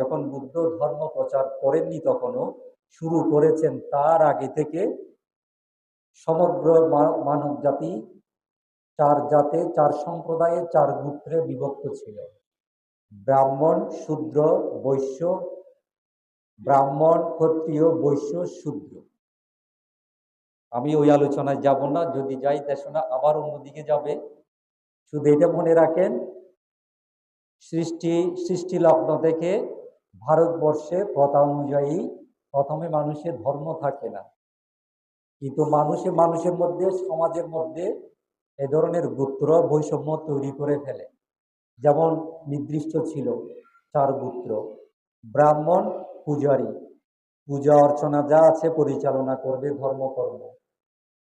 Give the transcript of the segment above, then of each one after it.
যখন বুদ্ধ ধর্ম প্রচার করেননি তখনও, শুরু করেছেন তার আগে থেকে সমগ্র মানব জাতি চার জাতে, চার সম্প্রদায়ে, চার গোত্রে বিভক্ত ছিল। ব্রাহ্মণ, শূদ্র, বৈশ্য, ব্রাহ্মণ, ক্ষত্রিয়, বৈশ্য, শূদ্র। আমি ওই আলোচনায় যাব না, যদি যাই দেশনা আবার অন্যদিকে যাবে। শুধু এটা মনে রাখেন, সৃষ্টি সৃষ্টি লগ্ন থেকে ভারতবর্ষে প্রথা অনুযায়ী প্রথমে মানুষের ধর্ম থাকে না। কিন্তু মানুষে মানুষের মধ্যে, সমাজের মধ্যে এ ধরনের গোত্র বৈষম্য তৈরি করে ফেলে। যেমন নির্দিষ্ট ছিল চার গোত্র, ব্রাহ্মণ, পূজারী। পূজা অর্চনা যা আছে পরিচালনা করবে ধর্মকর্ম।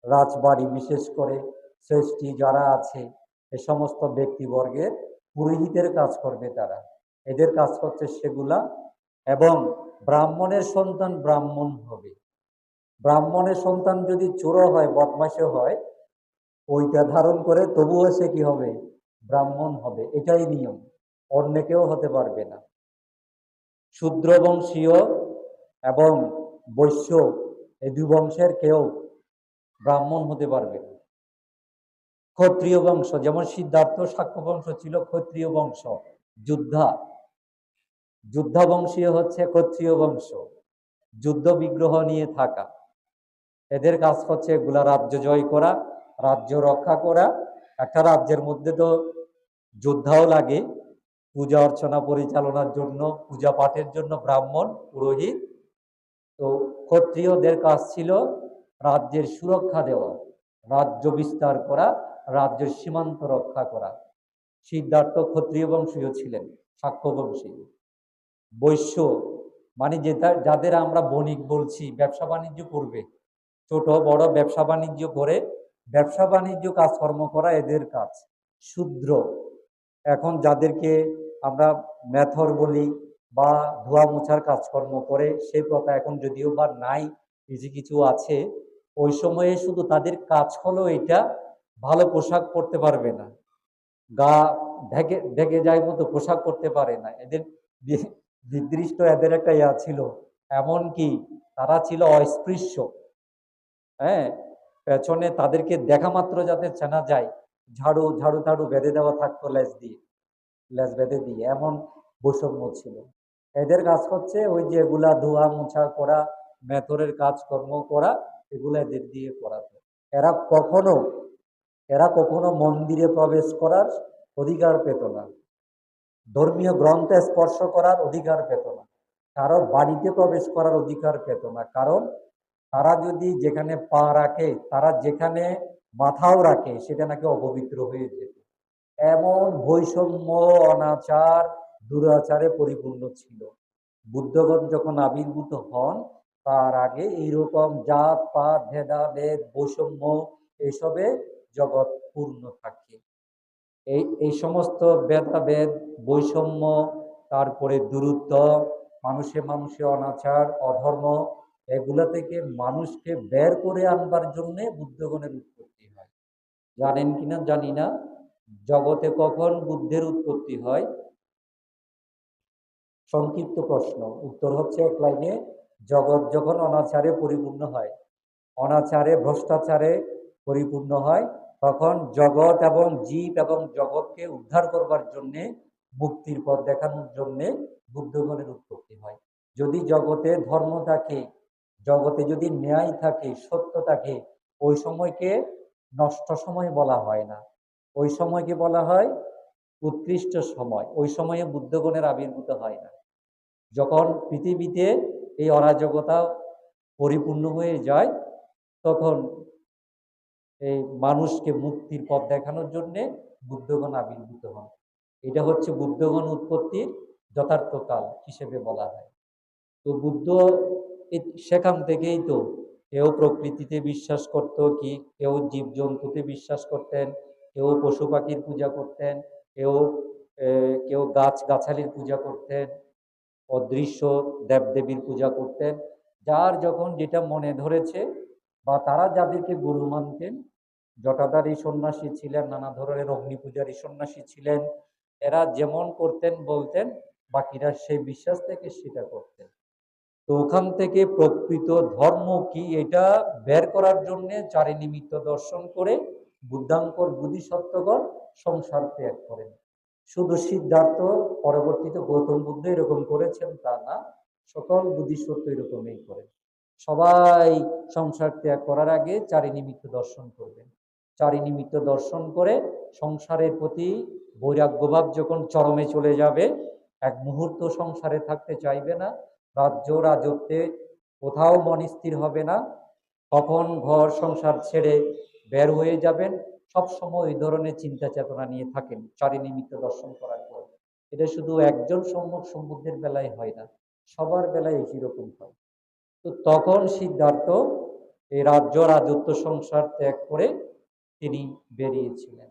রাজবাড়ি বিশেষ করে, শ্রেষ্ঠী যারা আছে, এ সমস্ত ব্যক্তিবর্গের পুরোহিতের কাজ করবে তারা। এদের কাজ করছে সেগুলা এবং ব্রাহ্মণের সন্তান ব্রাহ্মণ হবে। ব্রাহ্মণের সন্তান যদি চোর হয় বদমাসে হয়, ওইটা ধারণ করে তবুও সে কি হবে? ব্রাহ্মণ হবে। এটাই নিয়ম। অন্য কেউ হতে পারবে না। শূদ্রবংশীয় এবং বৈশ্য এই দুই বংশের কেউ ব্রাহ্মণ হতে পারবে না। ক্ষত্রিয় বংশ, যেমন সিদ্ধার্থ সাক্ষ্য বংশ ছিল ক্ষত্রিয় বংশ, যোদ্ধা। যোদ্ধা বংশীয় হচ্ছে ক্ষত্রিয় বংশ যুদ্ধ বিগ্রহ নিয়ে থাকা। এদের কাজ হচ্ছে এগুলা রাজ্য জয় করা, রাজ্য রক্ষা করা। একটা রাজ্যের মধ্যে তো যোদ্ধাও লাগে, পূজা অর্চনা পরিচালনার জন্য, পূজা পাঠের জন্য ব্রাহ্মণ, পুরোহিত। তো ক্ষত্রিয়দের কাজ ছিল রাজ্যের সুরক্ষা দেওয়া, রাজ্য বিস্তার করা, রাজ্যের সীমান্ত রক্ষা করা। সিদ্ধার্থ ক্ষত্রিয় বংশীয় ছিলেন সাক্ষ্য বংশী বৈশ্য মানে যেটা, যাদের আমরা বণিক বলছি, ব্যবসা বাণিজ্য করবে। ছোট, বড় ব্যবসা বাণিজ্য করে, ব্যবসা বাণিজ্য কাজকর্ম করা এদের কাজ। শূদ্র। এখন যাদেরকে আমরা মেথর বলি বা ধোয়া মোছার কাজকর্ম করে, সেই প্রথা এখন যদিও বা নাই, কিছু কিছু আছে, ওই সময়ে শুধু তাদের কাজ হলো এটা, ভালো পোশাক পরতে পারবে না। গা ঢেকে ঢেকে যায় মতো পোশাক পরতে পারে না। এদের নির্দিষ্ট এদের একটা ইয়া ছিল এমন কি তারা ছিল অস্পৃশ্য। হ্যাঁ পেছনে তাদেরকে দেখা মাত্র যাতে চেনা যায়, ঝাড়ু ঝাড়ু ঝাড়ু বেঁধে দেওয়া থাকতো লেজ দিয়ে, লেজ বেঁধে দিয়ে, এমন বৈষম্য ছিল। এদের কাজ হচ্ছে ওই যে এগুলা ধোয়া মোছা করা, মেথরের কাজকর্ম করা, এগুলো এদের দিয়ে করাতো। এরা কখনো এরা কখনো মন্দিরে প্রবেশ করার অধিকার পেত না। ধর্মীয় গ্রন্থে স্পর্শ করার অধিকার পেত না। কারও বাড়িতে প্রবেশ করার অধিকার পেত না। কারণ তারা যদি যেখানে পা রাখে, তারা যেখানে মাথাও রাখে, সেটা নাকি অপবিত্র হয়ে যেত। এমন বৈষম্য, অনাচার, দুরাচারে পরিপূর্ণ ছিল। বুদ্ধগণ যখন আবির্ভূত হন, তার আগে এইরকম জাত, পাত, ভেদাভেদ, বৈষম্য, এসবে জগৎ পূর্ণ থাকে। এই এই সমস্ত ভেদাভেদ, বৈষম্য, তারপরে দূরত্ব, মানুষে মানুষে অনাচার, অধর্ম, এগুলা থেকে মানুষকে বের করে আনবার জন্যে বুদ্ধগণের উৎপত্তি হয়। জানেন কিনা জানি না। জগতে কখন বুদ্ধের উৎপত্তি হয়? সংক্ষিপ্ত প্রশ্ন। উত্তর হচ্ছে এক লাইনে, জগৎ যখন অনাচারে পরিপূর্ণ হয়, অনাচারে, ভ্রষ্টাচারে পরিপূর্ণ হয় তখন জগৎ এবং জীব এবং জগৎকে উদ্ধার করবার জন্যে, মুক্তির পথ দেখানোর জন্যে বুদ্ধগণের উৎপত্তি হয়। যদি জগতে ধর্ম থাকে, জগতে যদি ন্যায় থাকে, সত্য থাকে, ওই সময়কে নষ্ট সময় বলা হয় না। ওই সময়কে বলা হয়? উৎকৃষ্ট সময়। ওই সময়ে বুদ্ধগণের আবির্ভূত হয় না। যখন পৃথিবীতে এই অরাজকতা পরিপূর্ণ হয়ে যায়, তখন এই মানুষকে মুক্তির পথ দেখানোর জন্যে বুদ্ধগণ আবির্ভূত হন। এটা হচ্ছে বুদ্ধগণ উৎপত্তির যথার্থ কাল হিসেবে বলা হয়। তো বুদ্ধ সেখান থেকেই তো কেউ প্রকৃতিতে বিশ্বাস করত কি, কেউ জীবজন্তুতে বিশ্বাস করতেন, কেউ পশু পাখির পূজা করতেন, কেউ কেউ গাছ গাছালির পূজা করতেন, অদৃশ্য দেবদেবীর পূজা করতেন। যার যখন যেটা মনে ধরেছে বা তারা যাদেরকে গুরু মানতেন, জটাধারী সন্ন্যাসী ছিলেন, নানা ধরনের অগ্নি পূজারী সন্ন্যাসী ছিলেন, এরা যেমন করতেন, বলতেন, বাকিরা সেই বিশ্বাস থেকে সেটা করতেন। তো ওখান থেকে প্রকৃত ধর্ম কি এটা বের করার জন্য চারি নিমিত্ত দর্শন করে বুদ্ধাঙ্কর বুদ্ধিসত্ত্বগণ সংসার ত্যাগ করেন। শুধু সিদ্ধার্থ, পরবর্তীতে গৌতম বুদ্ধ এরকম করেছেন তা না, সকল বুদ্ধিসত্ত্ব এরকমই করেন। সবাই সংসার ত্যাগ করার আগে চারি নিমিত্ত দর্শন করবেন। চারি নিমিত্ত দর্শন করে সংসারের প্রতি বৈরাগ্যভাব যখন চরমে চলে যাবে, এক মুহূর্ত সংসারে থাকতে চাইবে না, রাজ্য রাজত্বে কোথাও মন স্থির হবে না কখন ঘর সংসার ছেড়ে বের হয়ে যাবেন সব সময় এই ধরনের চিন্তা চেতনা নিয়ে থাকেন, চারি নিমিত্ত দর্শন করার পর। এটা শুধু একজন সম্মুখ সম্বুদ্ধের বেলায় হয় না, সবার বেলায় একই রকম হয়। তো তখন সিদ্ধার্থ এই রাজ্য রাজত্ব সংসার ত্যাগ করে তিনি বেরিয়েছিলেন।